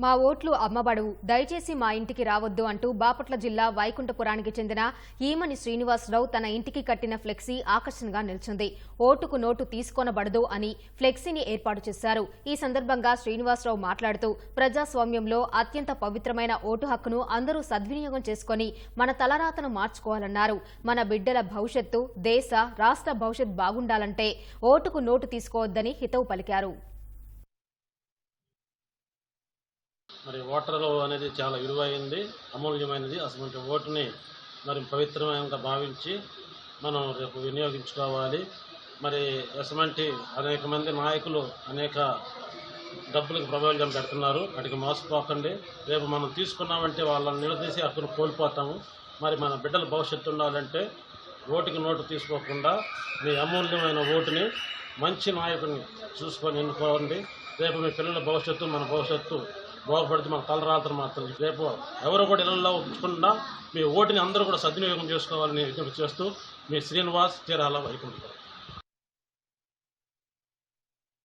మా ఓట్లు అమ్మబడవు దయచేసి మా ఇంటికి రావద్దు అంటూ బాపట్ల జిల్లా వైకుంఠపురానికి చెందిన ఈమని శ్రీనివాసరావు తన ఇంటికి కట్టిన ఫ్లెక్సీ ఆకర్షణగా నిలిచింది. ఓటుకు నోటు తీసుకొనబడదు అని ఫ్లెక్సీని ఏర్పాటు చేశారు. ఈ సందర్భంగా శ్రీనివాసరావు మాట్లాడుతూ ప్రజాస్వామ్యంలో అత్యంత పవిత్రమైన ఓటు హక్కును అందరూ సద్వినియోగం చేసుకుని మన తలరాతను మార్చుకోవాలన్నారు. మన బిడ్డల భవిష్యత్తు దేశ రాష్ట్ర భవిష్యత్ బాగుండాలంటే ఓటుకు నోటు తీసుకోవద్దని హితవు పలికారు. మరి ఓటర్లు అనేది చాలా విలువైంది అమూల్యమైనది. అటువంటి ఓటుని మరి పవిత్రమైనగా భావించి మనం రేపు వినియోగించుకోవాలి. మరి ఎసమంటి అనేక మంది నాయకులు అనేక డబ్బులకు ప్రభావితం పెడుతున్నారు. వాటికి మోసపోకండి. రేపు మనం తీసుకున్నామంటే వాళ్ళని నిలదీసి హక్కును కోల్పోతాము. మరి మన బిడ్డల భవిష్యత్తు ఉండాలంటే ఓటుకి నోటు తీసుకోకుండా మీ అమూల్యమైన ఓటుని మంచి నాయకుడిని చూసుకొని ఎన్నుకోండి. రేపు మీ పిల్లల భవిష్యత్తు మన భవిష్యత్తు బాగుపడితే మన తలరాత్రి మాత్రం. రేపు ఎవరు కూడా ఇళ్ళల్లో ఉంచకుండా మీ ఓటుని అందరూ కూడా సద్వినియోగం చేసుకోవాలని విజ్ఞప్తి చేస్తూ మీ శ్రీనివాస్ చీరాల వైకుంఠ